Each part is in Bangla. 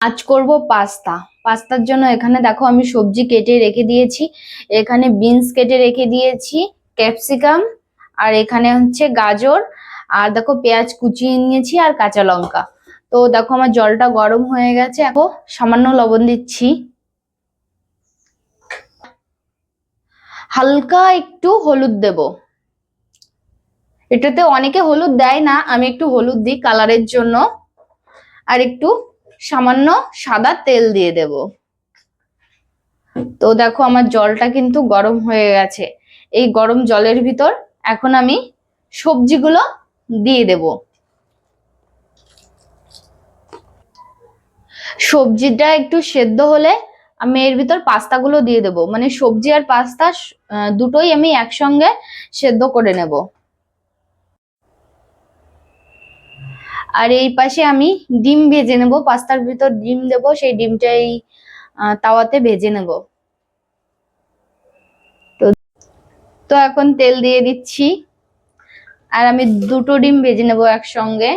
আজ করব পাস্তা। পাস্তার জন্য এখানে দেখো আমি সবজি কেটে রেখে দিয়েছি। এখানে বিনস কেটে রেখে দিয়েছি, ক্যাপসিকাম, আর এখানে হচ্ছে গাজর, আর দেখো পেঁয়াজ কুচিয়ে নিয়েছি আর কাঁচা লঙ্কা। তো দেখো আমার জলটা গরম হয়ে গেছে। এখন সামান্য লবণ দিচ্ছি। হালকা একটু হলুদ দেব। এটাতে অনেকে হলুদ দেয় না, আমি একটু হলুদ দিই কালারের জন্য। আর একটু সামান্য সাদা তেল দিয়ে দেব। তো দেখো আমার জলটা কিন্তু গরম হয়ে গেছে। এই গরম জলের ভিতর এখন আমি সবজিগুলো দিয়ে দেব। সবজিটা একটু সেদ্ধ হলে আমি এর ভিতর পাস্তাগুলো দিয়ে দেব। মানে সবজি আর পাস্তা দুটোই আমি একসঙ্গে সেদ্ধ করে নেব। আর এই পাশে আমি ডিম ভেজে নেব, পাস্তার ভিতর ডিম দেব, সেই ডিমটাই তাওয়াতে ভেজে নেব। তো তো এখন তেল দিয়ে দিচ্ছি। আর আমি দুটো ডিম ভেজে নেব একসঙ্গে।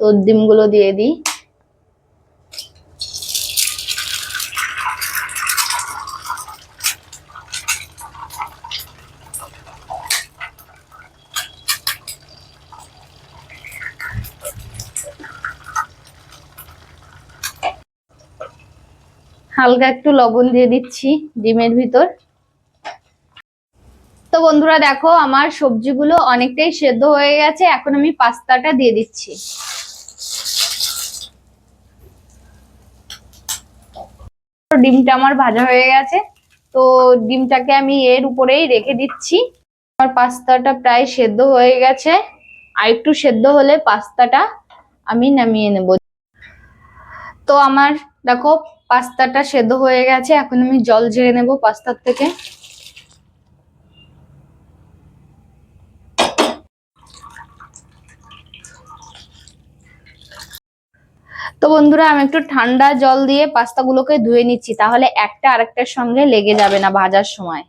তো ডিমগুলো দিয়ে দিই। হালকা একটু লবণ দিয়ে দিচ্ছি ডিমের ভিতর। তো বন্ধুরা দেখো, আমার সবজিগুলো অনেকটাই সেদ্ধ হয়ে গেছে, এখন আমি পাস্তাটা দিয়ে দিচ্ছি। ডিমটা আমার ভাজা হয়ে গেছে, তো ডিমটাকে আমি এর উপরেই রেখে দিচ্ছি। আমার পাস্তাটা প্রায় সেদ্ধ হয়ে গেছে, আর একটু সেদ্ধ হলে পাস্তাটা আমি নামিয়ে নেব। তো আমার, দেখো, পাস্তাটা সেদ্ধ হয়ে গেছে, এখন আমি জল ঝেড়ে নেব পাস্তার থেকে। তো বন্ধুরা, আমি একটু ঠান্ডা জল দিয়ে পাস্তাগুলোকে ধুয়ে নিচ্ছি, তাহলে একটা আরেকটার সঙ্গে লেগে যাবে না ভাজার সময়।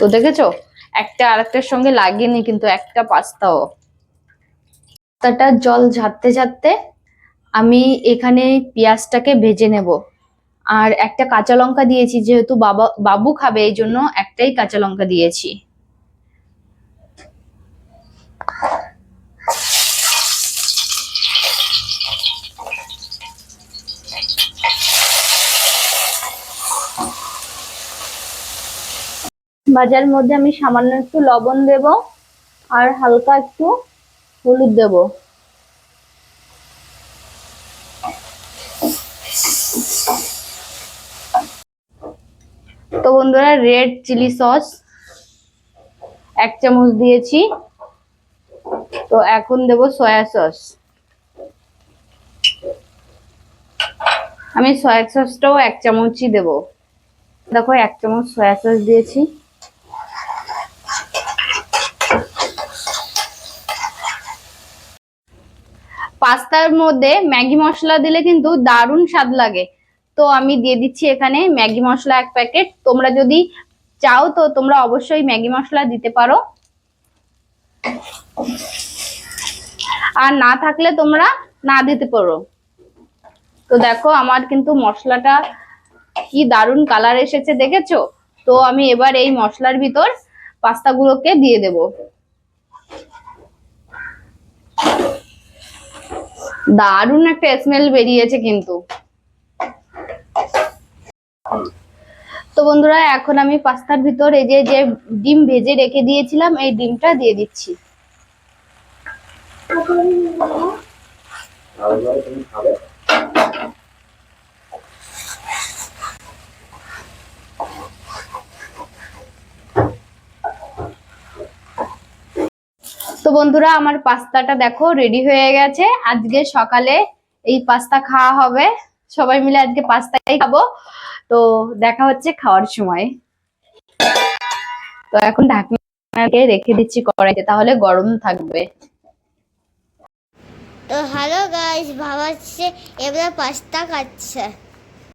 তো দেখেছ? একটা আরেকটার সঙ্গে লাগেনি কিন্তু একটা পাস্তাও। পাস্তাটা জল ঝাড়তে ঝাড়তে আমি এখানে পেঁয়াজটাকে ভেজে নেব। আর একটা কাঁচা লঙ্কা দিয়েছি, যেহেতু বাবা, বাবু খাবে এই জন্য একটাই কাঁচা লঙ্কা দিয়েছি। ভাজার মধ্যে আমি সামান্য একটু লবণ দেব আর হালকা একটু হলুদ দেব। তো বন্ধুরা রেড চিলি সস এক চামচ দিয়েছি। তো এখন দেব সয়া সস আমি সয়া সসটাও এক চামচই দেব। দেখো, এক চামচ সয়া সস দিয়েছি। পাস্তার মধ্যে ম্যাগি মশলা দিলে কিন্তু দারুণ স্বাদ লাগে। তো আমি দিয়ে দিচ্ছি এখানে ম্যাগি মশলা এক প্যাকেট। তোমরা যদি চাও তো তোমরা অবশ্যই ম্যাগি মশলা দিতে পারো। আর না থাকলে তোমরা না দিতে পারো। তো দেখো আমার কিন্তু মশলাটা কি দারুণ কালার এসেছে, দেখেছ? তো আমি এবার এই মশলার ভিতর পাস্তাগুলোকে দিয়ে দেবো। দারুণ একটা স্মেল বেরিয়েছে কিন্তু। তো বন্ধুরা এখন আমি পাস্তার ভিতর এই যে যে ডিম ভেজে রেখে দিয়েছিলাম এই ডিমটা দিয়ে দিচ্ছি। তো বন্ধুরা, আমার পাস্তাটা দেখো রেডি হয়ে গেছে। আজকে সকালে এই পাস্তা খাওয়া হবে। সবাই মিলে আজকে পাস্তাই খাব। তো দেখা হচ্ছে খাওয়ার সময়। তো এখন ঢাকনাকে রেখে দিচ্ছি কড়াইতে, তাহলে গরম থাকবে। তো হ্যালো গাইস হচ্ছে এবার পাস্তা খাচ্ছে।